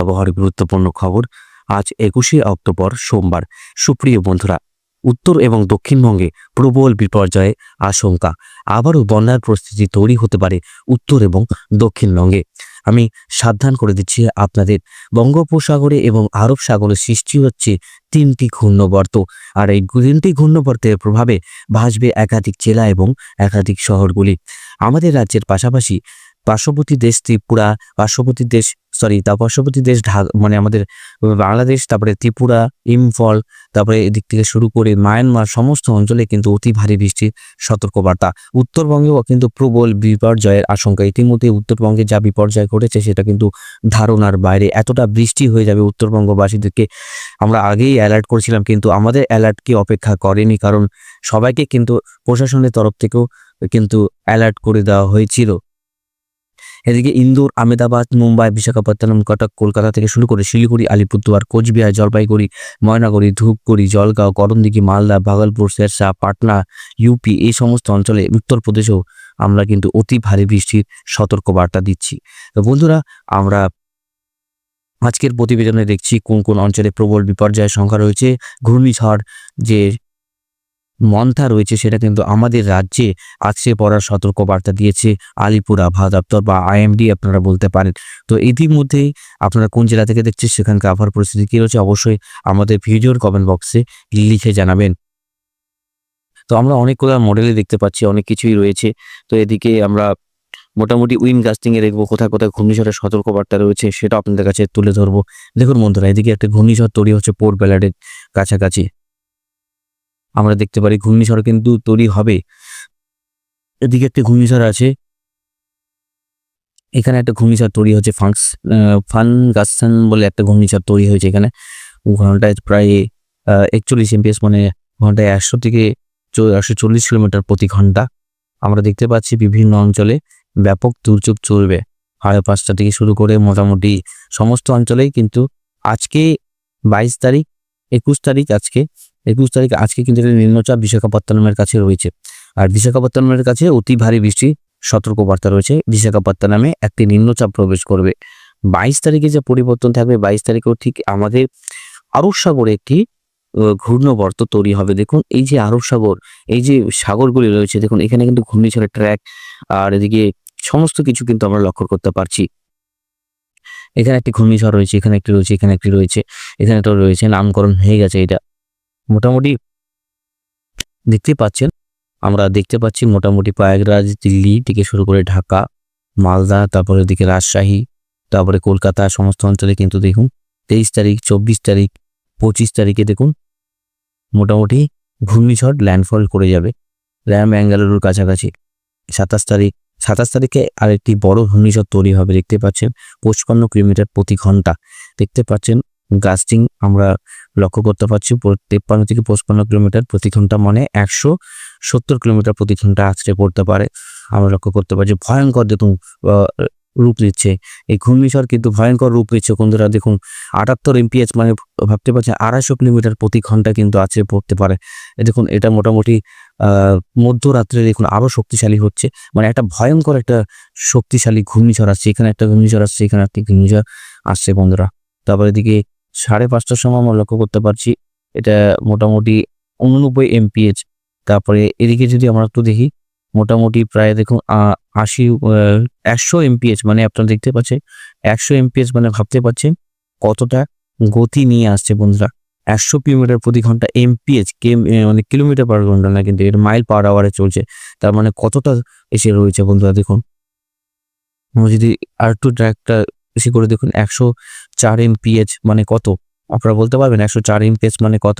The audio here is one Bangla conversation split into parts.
আবহাওয়ার গুরুত্বপূর্ণ খবর আজ একুশে অক্টোবর সোমবার। সুপ্রিয় বন্ধুরা, উত্তর এবং দক্ষিণবঙ্গে প্রবল বিপর্যয়ে আশঙ্কা। আবারও বন্যার পরিস্থিতি তৈরি হতে পারে উত্তর এবং দক্ষিণবঙ্গে। আমি সাবধান করে দিচ্ছি আপনাদের, বঙ্গোপসাগরে এবং আরব সাগরে সৃষ্টি হচ্ছে তিনটি ঘূর্ণবর্ত। আর এই তিনটি ঘূর্ণবর্তের প্রভাবে ভাসবে একাধিক জেলা এবং একাধিক শহরগুলি। আমাদের রাজ্যের পাশাপাশি পার্শ্ববর্তী দেশ ত্রিপুরা, পার্শ্ববর্তী দেশ সরি তা পার্শ্ববর্তী দেশ ঢাকা মানে আমাদের বাংলাদেশ, তারপরে ত্রিপুরা, ইমফল, তারপরে এদিক থেকে শুরু করে মায়ানমার, সমস্ত অঞ্চলে কিন্তু অতি ভারী বৃষ্টির সতর্কবার্তা। উত্তরবঙ্গেও কিন্তু প্রবল বিপর্যয়ের আশঙ্কা। ইতিমধ্যে উত্তরবঙ্গে যা বিপর্যয় ঘটেছে, সেটা কিন্তু ধারণার বাইরে। এতটা বৃষ্টি হয়ে যাবে উত্তরবঙ্গবাসীদেরকে। আমরা আগেই অ্যালার্ট করেছিলাম, কিন্তু আমাদের অ্যালার্টকে অপেক্ষা করেনি, কারণ সবাইকে কিন্তু প্রশাসনের তরফ থেকেও কিন্তু অ্যালার্ট করে দেওয়া হয়েছিল। এদিকে ইন্দোর আমেদাবাদ মুম্বাই, বিশাখাপত্তনম, কটক, কলকাতা থেকে শুরু করে শিলিগুড়ি, আলিপুরদুয়ার, কোচবিহার, জলপাইগুড়ি, ময়নাগুড়ি, ধূপগুড়ি, জলগাঁও, করণদিঘি, মালদা, ভাগলপুর শেরশা পাটনা, ইউপি এই সমস্ত অঞ্চলে উত্তরপ্রদেশেও আমরা কিন্তু অতি ভারী বৃষ্টির সতর্কবার্তা দিচ্ছি। তো বন্ধুরা, আমরা আজকের প্রতিবেদনে দেখছি কোন কোন অঞ্চলে প্রবল বিপর্যয়ের সংখ্যা রয়েছে। ঘূর্ণিঝড় যে মন্থা রয়েছে, সেটা কিন্তু আমাদের রাজ্যে আজকে পড়ার সতর্কবার্তা দিয়েছে আলিপুর আবহাওয়া দপ্তর বা আইএমডি, আপনারা বলতে পারেন। তো ইতিমধ্যেই আপনারা কোন জেলা থেকে দেখছেন সেখানকার আবহাওয়ার পরিস্থিতি কী রয়েছে, অবশ্যই আমাদের ভিডিওর কমেন্ট বক্সে লিখে জানাবেন। তো আমরা অনেকগুলো মডেলে দেখতে পাচ্ছি, অনেক কিছুই রয়েছে। তো এদিকে আমরা মোটামুটি উইন গাস্টিং এ দেখব, কোথায় কোথায় ঘূর্ণিঝড়ের সতর্কবার্তা রয়েছে সেটা আপনাদের কাছে তুলে ধরবো। দেখুন বন্ধুরা, এদিকে একটা ঘূর্ণিঝড় তৈরি হচ্ছে পোর্ট বেলাডের কাছাকাছি। আমরা দেখতে পারি ঘূর্ণিঝড় কিন্তু তৈরি হবে। এদিকে একটা ঘূর্ণিঝড় আছে। এখানে একটা ঘূর্ণিঝড় তৈরি হচ্ছে ফাংস ফান গাসান বলে একটা ঘূর্ণিঝড় তৈরি হয়েছে এখানে। ঘন্টায় প্রায় একচল্লিশ এমপিএস মানে ঘন্টায় একশো থেকে একশো চল্লিশ কিলোমিটার প্রতি ঘণ্টা। আমরা দেখতে পাচ্ছি বিভিন্ন অঞ্চলে ব্যাপক দুর্যোগ চলবে। সাড়ে পাঁচটা থেকে শুরু করে মোটামুটি সমস্ত অঞ্চলেই কিন্তু আজকে বাইশ তারিখ, একুশ তারিখ আজকে একুশ তারিখ আজকে কিন্তু একটা নিম্নচাপ বিশাখাপত্তনমের কাছে রয়েছে। আর বিশাখাপত্তনমের কাছে অতি ভারী বৃষ্টি, সতর্কবার্তা রয়েছে। বিশাখাপত্তনমে একটি নিম্নচাপ প্রবেশ করবে। বাইশ তারিখে যে পরিবর্তন থাকবে, বাইশ তারিখেও ঠিক আমাদের আরব সাগরে একটি ঘূর্ণবর্ত তৈরি হবে। দেখুন, এই যে আরব সাগর, এই যে সাগরগুলি রয়েছে, দেখুন, এখানে কিন্তু ঘূর্ণিঝড়ের ট্র্যাক আর এদিকে সমস্ত কিছু কিন্তু আমরা লক্ষ্য করতে পারছি। এখানে একটি ঘূর্ণিঝড় রয়েছে, এখানে একটি রয়েছে, এখানে একটি রয়েছে, এখানে একটা রয়েছে, নামকরণ হয়ে গেছে এটা। মোটামুটি দেখতে পাচ্ছেন। আমরা দেখতে পাচ্ছি মোটামুটি প্রয়াগরাজ, দিল্লি থেকে শুরু করে ঢাকা, মালদা, তারপরে দিকে রাজশাহী, তারপরে কলকাতা সমস্ত অঞ্চলে কিন্তু দেখুন তেইশ তারিখ, চব্বিশ তারিখ, পঁচিশ তারিখে দেখুন মোটামুটি ঘূর্ণিঝড় ল্যান্ডফল করে যাবে। র্যাম ব্যাঙ্গালুরুর কাছাকাছি। সাতাশ তারিখ, সাতাশ তারিখে আরেকটি বড় ঘূর্ণিঝড় তৈরি হবে, দেখতে পাচ্ছেন, পঁচপান্ন কিলোমিটার প্রতি ঘণ্টা। দেখতে পাচ্ছেন গাস্টিং আমরা লক্ষ্য করতে পারছি তেপ্পান্ন থেকে পঁচপান্ন কিলোমিটার প্রতি ঘণ্টা মানে একশো সত্তর কিলোমিটার প্রতি ঘণ্টা আছড়ে পড়তে পারে। আমরা লক্ষ্য করতে পারছি ভয়ঙ্কর দেখুন রূপ নিচ্ছে। এই ঘূর্ণিঝড় কিন্তু ভয়ঙ্কর রূপ নিচ্ছে। বন্ধুরা, দেখুন, আটাত্তর এমপিএচ মানে ভাবতে পারছেন আড়াইশো কিলোমিটার প্রতি ঘণ্টা কিন্তু আছে পড়তে পারে। দেখুন, এটা মোটামুটি মধ্যরাত্রে দেখুন আরও শক্তিশালী হচ্ছে। মানে একটা ভয়ঙ্কর একটা শক্তিশালী ঘূর্ণিঝড় আসছে। এখানে একটা ঘূর্ণিঝড় আসছে, এখানে একটি ঘূর্ণিঝড় আসছে, বন্ধুরা। তারপরে এদিকে সাড়ে পাঁচটার সময় আমরা লক্ষ্য করতে পারছি এটা মোটামুটি উননব্বই এমপিএচ তারপরে এদিকে যদি আমরা একটু দেখি, মোটামুটি প্রায় দেখুন আশি একশো এমপিএচ মানে আপনারা দেখতে পাচ্ছেন, একশো এমপিএচ মানে ভাবতে পারছেন কতটা গতি নিয়ে আসছে বন্ধুরা। একশো কিলোমিটার প্রতি ঘণ্টা এমপিএচ মানে কিলোমিটার পার ঘণ্টা না কিন্তু এটা মাইল পার আওয়ারে চলছে। তার মানে কতটা এসে রয়েছে বন্ধুরা দেখুন। যদি আর একটু ট্র্যাকটা বেশি করে দেখুন, একশো চার এমপিএচ মানে কত? আপনারা বলতে পারবেন একশো চার এমপিএচ মানে কত?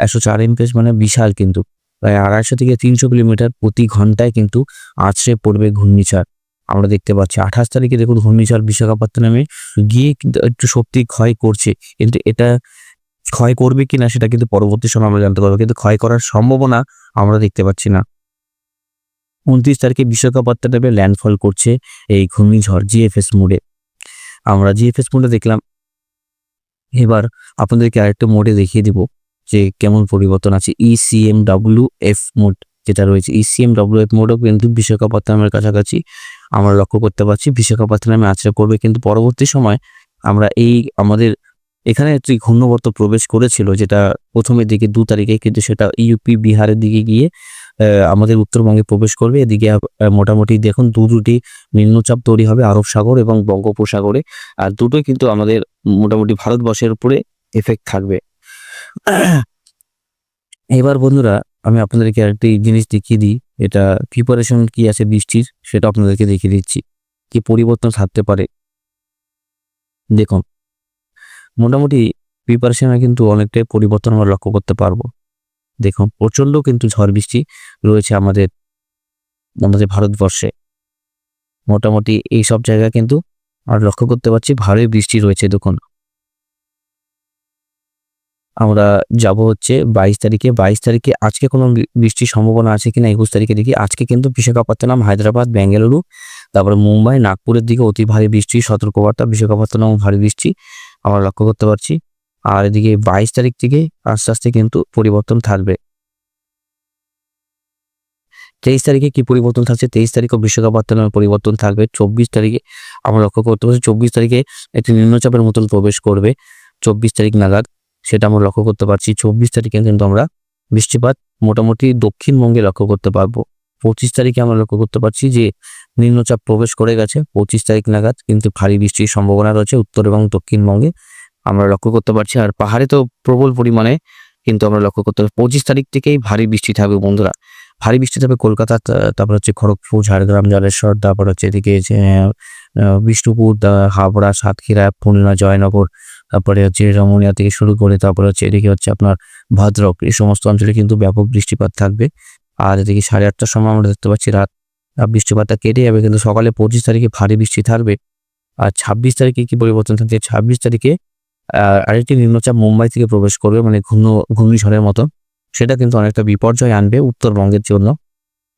একশো চার এমপিএচ মানে বিশাল কিন্তু। প্রায় আড়াইশো থেকে তিনশো কিলোমিটার প্রতি ঘন্টায় কিন্তু আছড়ে পড়বে ঘূর্ণিঝড়। আমরা দেখতে পাচ্ছি আঠাশ তারিখে দেখুন ঘূর্ণিঝড় বিশাখাপত্তনমে গিয়ে কিন্তু একটু শক্তি ক্ষয় করছে। কিন্তু এটা ক্ষয় করবে কিনা সেটা কিন্তু পরবর্তী সময় আমরা জানতে পারব। কিন্তু ক্ষয় করার সম্ভাবনা আমরা দেখতে পাচ্ছি না। উনত্রিশ তারিখে বিশাখাপত্তনমে ল্যান্ডফল করছে এই ঘূর্ণিঝড় জিএফএস মোডে। আমরা জিএফএস মোডে দেখলাম। এবার আপনাদেরকে আরেকটা মোডে দেখিয়ে দিব যে কেমন পরিবর্তন আছে ইসিএম ডাব্লিউ এফ মোড যেটা রয়েছে। ইসিএম ডাব্লিউ এফ মোডও কিন্তু বিশাখাপত্তনমের কাছাকাছি আমরা লক্ষ্য করতে পারছি। বিশাখাপত্তনামে আছড়ে করবে কিন্তু পরবর্তী সময় আমরা এই আমাদের এখানে একটি ঘূর্ণবর্ত প্রবেশ করেছিল, যেটা প্রথমের দিকে দু তারিখে, কিন্তু সেটা ইউপি, বিহারের দিকে গিয়ে আমাদের উত্তরবঙ্গে প্রবেশ করবে। এদিকে মোটামুটি দেখুন, দু দুটি নিম্নচাপ তৈরি হবে আরব সাগর এবং বঙ্গোপসাগরে। আর দুটোই কিন্তু আমাদের মোটামুটি ভারতবর্ষের উপরে এফেক্ট থাকবে। এবার বন্ধুরা, আমি আপনাদেরকে আরেকটি জিনিস দেখিয়ে দিই। এটা প্রিপারেশন কি আছে বৃষ্টির, সেটা আপনাদেরকে দেখিয়ে দিচ্ছি। কি পরিবর্তন থাকতে পারে। দেখুন মোটামুটি প্রিপারেশনে কিন্তু অনেকটাই পরিবর্তন আমরা লক্ষ্য করতে পারব। দেখুন প্রচণ্ড কিন্তু ঝড় বৃষ্টি রয়েছে আমাদের আমাদের ভারতবর্ষে। মোটামুটি এই সব জায়গা কিন্তু আমরা লক্ষ্য করতে পারছি ভারী বৃষ্টি রয়েছে, দেখুন। আমরা যাব হচ্ছে বাইশ তারিখে। বাইশ তারিখে আজকে কোনো বৃষ্টির সম্ভাবনা আছে কিনা একুশ তারিখে দেখি। আজকে কিন্তু বিশাখাপত্তনম, হায়দ্রাবাদ, বেঙ্গালুরু, তারপরে মুম্বাই, নাগপুরের দিকে অতি ভারী বৃষ্টি, সতর্কবার্তা, বিশাখাপত্তনম ভারী বৃষ্টি। আমরা লক্ষ্য করতে পারছি। আর এদিকে বাইশ তারিখ থেকে আস্তে আস্তে কিন্তু পরিবর্তন থাকবে। তেইশ তারিখে কি পরিবর্তন থাকছে? তেইশ তারিখও বিশ্বকাপাত্তনের পরিবর্তন থাকবে। চব্বিশ তারিখে আমরা লক্ষ্য করতে পারছি, চব্বিশ তারিখে একটি নিম্নচাপের মতন প্রবেশ করবে। চব্বিশ তারিখ নাগাদ সেটা আমরা লক্ষ্য করতে পারছি। চব্বিশ তারিখে কিন্তু আমরা বৃষ্টিপাত মোটামুটি দক্ষিণবঙ্গে লক্ষ্য করতে পারব। পঁচিশ তারিখে আমরা লক্ষ্য করতে পারছি যে নিম্নচাপ প্রবেশ করে গেছে। পঁচিশ তারিখ নাগাদ কিন্তু ভারী বৃষ্টির সম্ভাবনা রয়েছে উত্তর এবং দক্ষিণবঙ্গে। আমরা লক্ষ্য করতে পারছি আর পাহাড়ে তো প্রবল পরিমাণে কিন্তু আমরা লক্ষ্য করতে পারছি। পঁচিশ তারিখ থেকেই ভারী বৃষ্টি থাকবে বন্ধুরা। ভারী বৃষ্টি থাকবে কলকাতা তারপর হচ্ছে খড়গপুর, ঝাড়গ্রাম, জলেশ্বর, তারপর হচ্ছে এদিকে বিষ্ণুপুর হাবড়া সাতক্ষীরা খুলনা জয়নগর তারপরে হচ্ছে রমনিয়া থেকে শুরু করে তারপরে হচ্ছে এদিকে হচ্ছে আপনার ভদ্রক এই সমস্ত অঞ্চলে কিন্তু ব্যাপক বৃষ্টিপাত থাকবে। আর এদিকে সাড়ে আটটার সময় আমরা দেখতে পাচ্ছি রাত বৃষ্টিপাতটা কেটে যাবে, কিন্তু সকালে পঁচিশ তারিখে ভারী বৃষ্টি থাকবে। আর ছাব্বিশ তারিখে কি পরিবর্তন থাকছে? ছাব্বিশ তারিখে আরেকটি নিম্নচাপ মুম্বাই থেকে প্রবেশ করবে মানে ঘূর্ণ, ঘূর্ণিঝড়ের মতো। সেটা কিন্তু অনেকটা বিপর্যয় আনবে উত্তরবঙ্গের জন্য।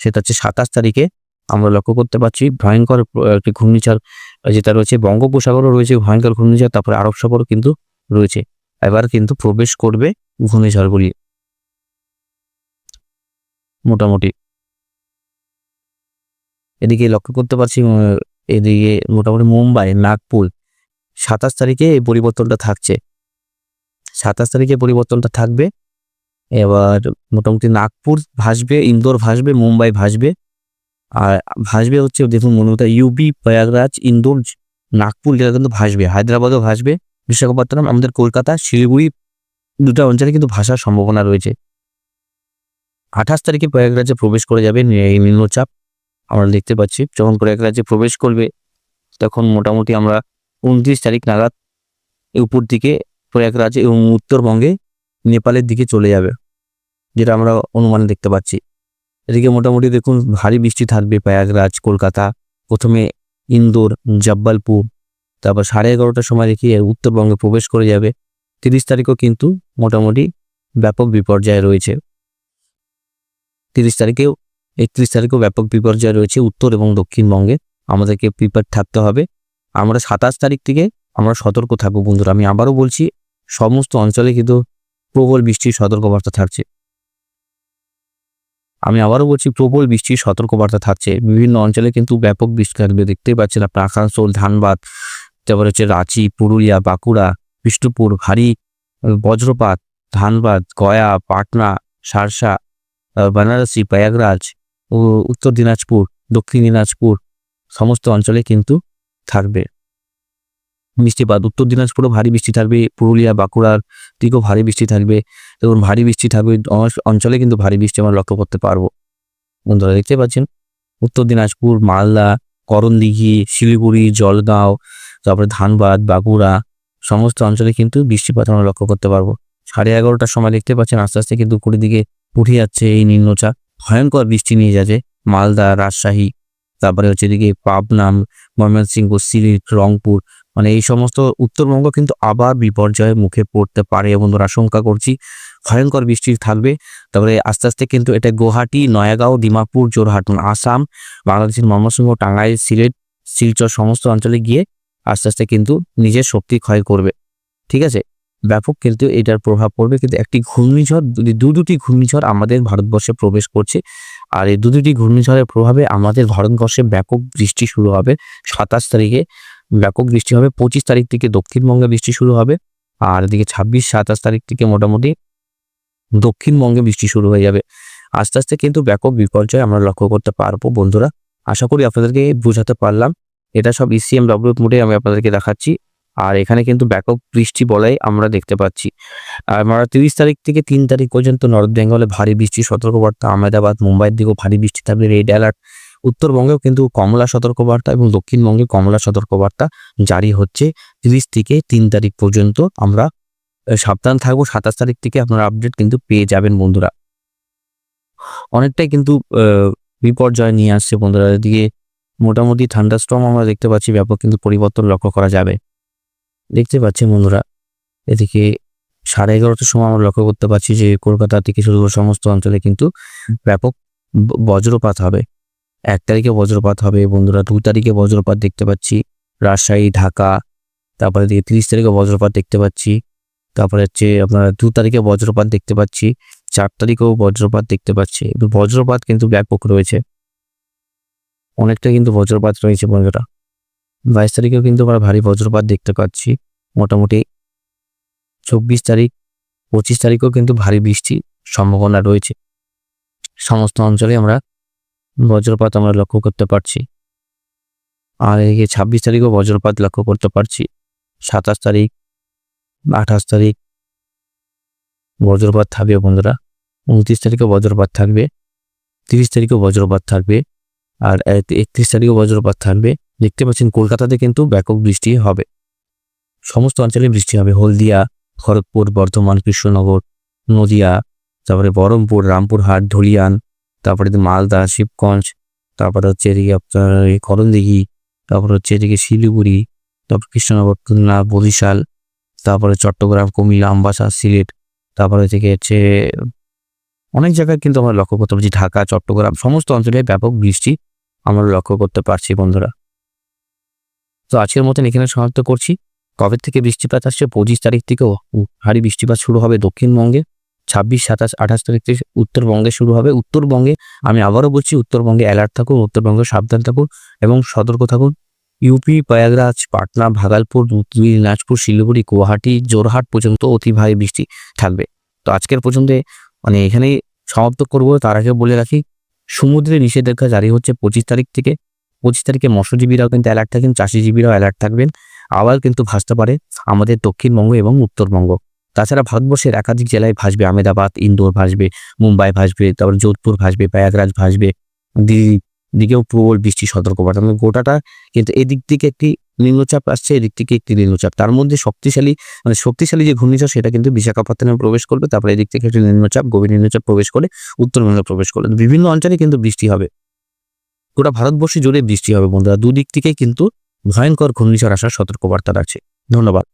সেটা হচ্ছে সাতাশ তারিখে আমরা লক্ষ্য করতে পারছি ভয়ঙ্কর একটি ঘূর্ণিঝড় যেটা রয়েছে। বঙ্গোপসাগরও রয়েছে ভয়ঙ্কর ঘূর্ণিঝড়, তারপরে আরব সাগরও কিন্তু রয়েছে। এবার কিন্তু প্রবেশ করবে ঘূর্ণিঝড়গুলি। মোটামুটি। এদিকে লক্ষ্য করতে পারছি এদিকে মোটামুটি মুম্বাই, নাগপুর। সাতাশ তারিখে এই পরিবর্তনটা থাকছে। সাতাশ তারিখে পরিবর্তনটা থাকবে। এবার মোটামুটি নাগপুর ভাসবে, ইন্দোর ভাসবে, মুম্বাই ভাসবে। আর ভাসবে হচ্ছে, দেখুন মূলত ইউপি প্রয়াগরাজ, ইন্দোর, নাগপুর যেটা কিন্তু ভাসবে। হায়দ্রাবাদও ভাসবে, বিশাখাপত্তনম, আমাদের কলকাতা, শিলিগুড়ি, দুটো অঞ্চলে কিন্তু ভাসার সম্ভাবনা রয়েছে। আঠাশ তারিখে প্রয়াগরাজে প্রবেশ করে যাবে এই নিম্নচাপ, আমরা দেখতে পাচ্ছি। যখন প্রয়াগরাজে প্রবেশ করবে, তখন মোটামুটি আমরা উনত্রিশ তারিখ নাগাদ উপর দিকে প্রয়াগরাজে এবং উত্তরবঙ্গে নেপালের দিকে চলে যাবে, যেটা আমরা অনুমানে দেখতে পাচ্ছি। এদিকে মোটামুটি দেখুন, ভারী বৃষ্টি থাকবে প্রয়াগরাজ, কলকাতা, প্রথমে ইন্দোর, জব্বলপুর, তারপর সাড়ে এগারোটার সময় দেখি উত্তরবঙ্গে প্রবেশ করে যাবে। তিরিশ তারিখও কিন্তু মোটামুটি ব্যাপক বিপর্যয় রয়েছে। তিরিশ তারিখেও, একত্রিশ তারিখেও ব্যাপক বিপর্যয় রয়েছে উত্তর এবং দক্ষিণবঙ্গে। আমাদেরকে প্রিপেয়ার থাকতে হবে। আমরা সাতাশ তারিখ থেকে আমরা সতর্ক থাকব বন্ধুরা। আমি আবারও বলছি, সমস্ত অঞ্চলে কিন্তু প্রবল বৃষ্টির সতর্কবার্তা থাকছে। আমি আবারও বলছি, প্রবল বৃষ্টির সতর্কবার্তা থাকছে। বিভিন্ন অঞ্চলে কিন্তু ব্যাপক বৃষ্টি থাকবে। দেখতেই পাচ্ছেন আপনার আসানসোল, ধানবাদ, তারপরে হচ্ছে রাঁচি, পুরুলিয়া, বাঁকুড়া, বিষ্ণুপুর, ভারী বজ্রপাত, ধানবাদ, গয়া, পাটনা, সারসা বেনারসি, প্রয়াগরাজ, ও উত্তর দিনাজপুর, দক্ষিণ দিনাজপুর, সমস্ত অঞ্চলে কিন্তু থাকবে। বৃষ্টিপাত উত্তর দিনাজপুরও ভারী বৃষ্টি থাকবে, পুরুলিয়া, বাঁকুড়ার দিকেও ভারী বৃষ্টি থাকবে। এবং ভারী বৃষ্টি থাকবে অঞ্চলে কিন্তু ভারী বৃষ্টি আমরা লক্ষ্য করতে পারব। বন্ধুরা, দেখতে পাচ্ছেন? উত্তর দিনাজপুর, মালদা, করণদিঘি, শিলিগুড়ি, জলগাঁও, তারপরে ধানবাদ, বাঁকুড়া, সমস্ত অঞ্চলে কিন্তু বৃষ্টিপাত আমরা লক্ষ্য করতে পারব। সাড়ে এগারোটার সময় দেখতে পাচ্ছেন, আস্তে আস্তে কিন্তু উপরের দিকে উঠে যাচ্ছে এই নিম্নচাপ। ভয়ঙ্কর বৃষ্টি নিয়ে যাচ্ছে মালদা, রাজশাহী, তারপরে হচ্ছে এদিকে পাবনাম, ময়মনসিংহ, সিলেট, রংপুর মানে এই সমস্ত উত্তরবঙ্গ কিন্তু আবার বিপর্যয়ের মুখে পড়তে পারে বন্ধুরা, আশঙ্কা করছি। ভয়ঙ্কর বৃষ্টি থাকবে। তারপরে আস্তে আস্তে কিন্তু এটা গুয়াহাটি, নয়াগাঁও দিমাপুর জোরহাট মানে আসাম, বাংলাদেশের ময়মনসিংহ, টাঙ্গাইল, সিলেট, শিলচর সমস্ত অঞ্চলে গিয়ে আস্তে আস্তে কিন্তু নিজের শক্তি ক্ষয় করবে। ঠিক আছে? ব্যাপক কিন্তু এটার প্রভাব পড়বে। কিন্তু একটি ঘূর্ণিঝড় দু দুটি ঘূর্ণিঝড় আমাদের ভারতবর্ষে প্রবেশ করছে, আর এই দু দুটি ঘূর্ণিঝড়ের প্রভাবে আমাদের ভারতবর্ষে ব্যাপক বৃষ্টি শুরু হবে সাতাশ তারিখে। ব্যাপক বৃষ্টি হবে। পঁচিশ তারিখ থেকে দক্ষিণবঙ্গে বৃষ্টি শুরু হবে। আর এদিকে ছাব্বিশ, সাতাশ তারিখ থেকে মোটামুটি দক্ষিণবঙ্গে বৃষ্টি শুরু হয়ে যাবে। আস্তে আস্তে কিন্তু ব্যাপক বিপর্যয় আমরা লক্ষ্য করতে পারব বন্ধুরা। আশা করি আপনাদেরকে বোঝাতে পারলাম। এটা সব E ইসিএম ডাব্লিউ মোডে আমি আপনাদেরকে দেখাচ্ছি। আর এখানে কিন্তু ব্যাপক বৃষ্টি বলাই আমরা দেখতে পাচ্ছি। আমরা তিরিশ তারিখ থেকে তিন তারিখ পর্যন্ত নর্থ বেঙ্গলে ভারী বৃষ্টি সতর্কবার্তা, আহমেদাবাদ, মুম্বাইয়ের দিকেও ভারী বৃষ্টি থাকবে। রেড অ্যালার্ট উত্তরবঙ্গেও কিন্তু কমলা সতর্কবার্তা এবং দক্ষিণবঙ্গে কমলা সতর্কবার্তা জারি হচ্ছে তিরিশ থেকে তিন তারিখ পর্যন্ত। আমরা সাবধান থাকব, সাতাশ তারিখ থেকে আপনারা আপডেট কিন্তু পেয়ে যাবেন বন্ধুরা। অনেকটাই কিন্তু বিপর্যয় নিয়ে আসছে বন্ধুরা। এদিকে মোটামুটি ঠান্ডা স্ট্রম আমরা দেখতে পাচ্ছি, ব্যাপক কিন্তু পরিবর্তন লক্ষ্য করা যাবে। দেখতে পাচ্ছেন বন্ধুরা, এদিকে সাড়ে এগারোটার সময় আমরা লক্ষ্য করতে পারছি যে কলকাতা থেকে করে সমস্ত অঞ্চলে কিন্তু ব্যাপক বজ্রপাত হবে। এক তারিখে বজ্রপাত হবে বন্ধুরা, দু তারিখে বজ্রপাত দেখতে পাচ্ছি। রাজশাহী, ঢাকা, তারপরে এদিকে তিরিশ তারিখে বজ্রপাত দেখতে পাচ্ছি। তারপরে হচ্ছে আপনার দু তারিখে বজ্রপাত দেখতে পাচ্ছি, চার তারিখেও বজ্রপাত দেখতে পাচ্ছি। বজ্রপাত কিন্তু ব্যাপক রয়েছে। অনেকটা কিন্তু বজ্রপাত রয়েছে বন্ধুরা। বাইশ তারিখেও কিন্তু আমরা ভারী বজ্রপাত দেখতে পাচ্ছি। মোটামুটি চব্বিশ তারিখ, পঁচিশ তারিখেও কিন্তু ভারী বৃষ্টির সম্ভাবনা রয়েছে। সমস্ত অঞ্চলে আমরা বজ্রপাত আমরা লক্ষ্য করতে পারছি। আর এদিকে ছাব্বিশ তারিখও বজ্রপাত লক্ষ্য করতে পারছি। সাতাশ তারিখ, আঠাশ তারিখ, বজ্রপাত থাকবে বন্ধুরা। উনত্রিশ তারিখে বজ্রপাত থাকবে, তিরিশ তারিখেও বজ্রপাত থাকবে, আর একত্রিশ তারিখেও বজ্রপাত থাকবে। দেখতে পাচ্ছেন কলকাতাতে কিন্তু ব্যাপক বৃষ্টি হবে। সমস্ত অঞ্চলে বৃষ্টি হবে। হলদিয়া, খড়গপুর, বর্ধমান, কৃষ্ণনগর, নদিয়া, তারপরে বহরমপুর রামপুরহাট, ধুলিয়ান তারপরে মালদা, শিবগঞ্জ, তারপরে হচ্ছে এদিকে আপনার এই করণদিঘি, তারপরে হচ্ছে এদিকে শিলিগুড়ি, তারপর কৃষ্ণনগর, খুলনা, বরিশাল, তারপরে চট্টগ্রাম, কুমিল্লা, আমবাসা, সিলেট, তারপরে থেকে হচ্ছে অনেক জায়গায় কিন্তু আমরা লক্ষ্য করতে পারছি, ঢাকা, চট্টগ্রাম, সমস্ত অঞ্চলে ব্যাপক বৃষ্টি আমরা লক্ষ্য করতে পারছি বন্ধুরা। তো আজকের মতন এখানে সমাপ্ত করছি। কবে থেকে বৃষ্টিপাত আসছে? পঁচিশ তারিখ থেকেও ভারী বৃষ্টিপাত শুরু হবে দক্ষিণবঙ্গে। ছাব্বিশ, সাতাশ, আঠাশ তারিখ থেকে উত্তরবঙ্গে শুরু হবে। উত্তরবঙ্গে আমি আবারও বলছি, উত্তরবঙ্গে অ্যালার্ট থাকুন, উত্তরবঙ্গে সাবধান থাকুন এবং সতর্ক থাকুন। ইউপি প্রয়াগরাজ, পাটনা, ভাগালপুর দিনাজপুর, শিলিগুড়ি, গুয়াহাটি জোরহাট পর্যন্ত অতি ভারী বৃষ্টি থাকবে। তো আজকের পর্যন্ত মানে এখানেই সমাপ্ত করব। তার আগে বলে রাখি, সমুদ্রে নিষেধাজ্ঞা জারি হচ্ছে পঁচিশ তারিখ থেকে। পঁচিশ তারিখে মৎস্যজীবীরাও কিন্তু অ্যালার্ট থাকেন চাষিজীবীরাও অ্যালার্ট থাকবেন। আবার কিন্তু ভাসতে পারে আমাদের দক্ষিণবঙ্গ এবং উত্তরবঙ্গ। তাছাড়া ভারতবর্ষের একাধিক জেলায় ভাসবে আহমেদাবাদ, ইন্দোর ভাসবে, মুম্বাই ভাসবে, তারপর যোধপুর ভাসবে, প্রয়াগরাজ ভাসবে, দিল্লি, দিকেও প্রবল বৃষ্টি সতর্কবার্তা। মানে গোটাটা কিন্তু এদিক থেকে একটি নিম্নচাপ আসছে, এদিক থেকে একটি নিম্নচাপ। তার মধ্যে শক্তিশালী মানে শক্তিশালী যে ঘূর্ণিঝড়, সেটা কিন্তু বিশাখাপত্তনে প্রবেশ করবে। তারপরে এদিক থেকে একটি নিম্নচাপ, গভীর নিম্নচাপ প্রবেশ করে উত্তরবঙ্গে প্রবেশ করবে। বিভিন্ন অঞ্চলে কিন্তু বৃষ্টি হবে। গোটা ভারতবর্ষে জুড়ে বৃষ্টি হবে বন্ধুরা। দুদিক থেকে কিন্তু ভয়ঙ্কর ঘূর্ণিঝড় আসার সতর্কবার্তা রাখছে ধন্যবাদ।